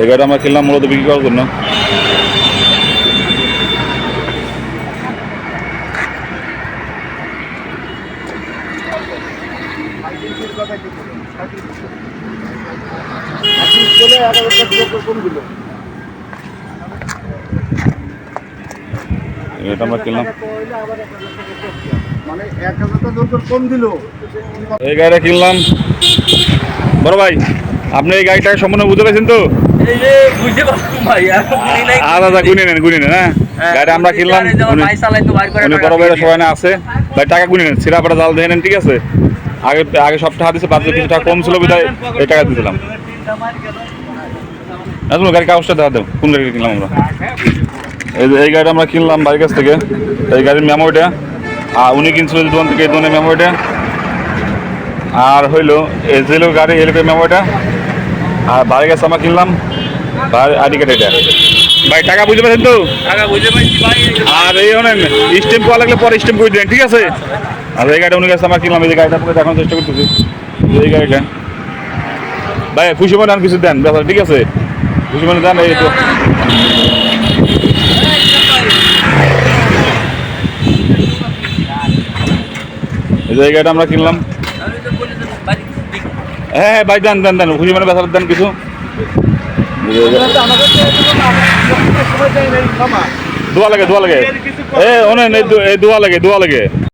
এই আমরা কিনলাম মূলত বিক্রি করার জন্য। আমরা কিনলাম এই গাড়িটা কিনলাম বড় ভাই। আপনি এই গাড়িটাকে সম্পূর্ণ বুঝতে পেরেছেন তো? এই আর গুনি গুনে নেন গুনে নেন হ্যাঁ? গাড়িটা আমরা কিনলাম উনি বড় ভাইয়ের সবাই আছে। ভাই টাকা গুনে নেন সিরাপাটা জাল দিয়ে নেন ঠিক আছে? আগে আগে সব টাকা দিচ্ছে বাদ দিয়ে কিছু টাকা কম ছিল বিধায় এই টাকা দিয়েছিলাম। কাগজটা দেখা দেব কোন গাড়ি কিনলাম আমরা? এই যে এই গাড়িটা আমরা কিনলাম বাড়ির কাছ থেকে। এই গাড়ির মেমোরিটা আর উনি কিনছিল এই দোকান থেকে এই দোকানের আর হইল এই যে গাড়ি এলাকার মেমোরিটা আর বাড়ির কাছে আমরা কিনলাম। আইডি কার্ড এটা। ভাই টাকা বুঝতে পারছেন তো? টাকা বুঝতে পারছি ভাই। আর এই অনেক স্টেম পাওয়া লাগলে পরে স্টেম করে দেন ঠিক আছে? আর এই গাড়িটা উনি কাছে আমরা কিনলাম এই গাড়িটা আপনাকে দেখানোর চেষ্টা করতেছি। এই গাড়িটা। ভাই খুশি মনে কিছু দেন ব্যাপার ঠিক আছে? খুশি মনে দেন এই তো। এই গাড়িটা আমরা কিনলাম আমি তো বলি তো ভাই দিক। হ্যাঁ হ্যাঁ ভাই, দেন দেন দেন, খুশি মানে বেসার দেন কিছু। দেয় লাগে, দোয়া লাগে। এ অনেক দোয়া লাগে দোয়া লাগে।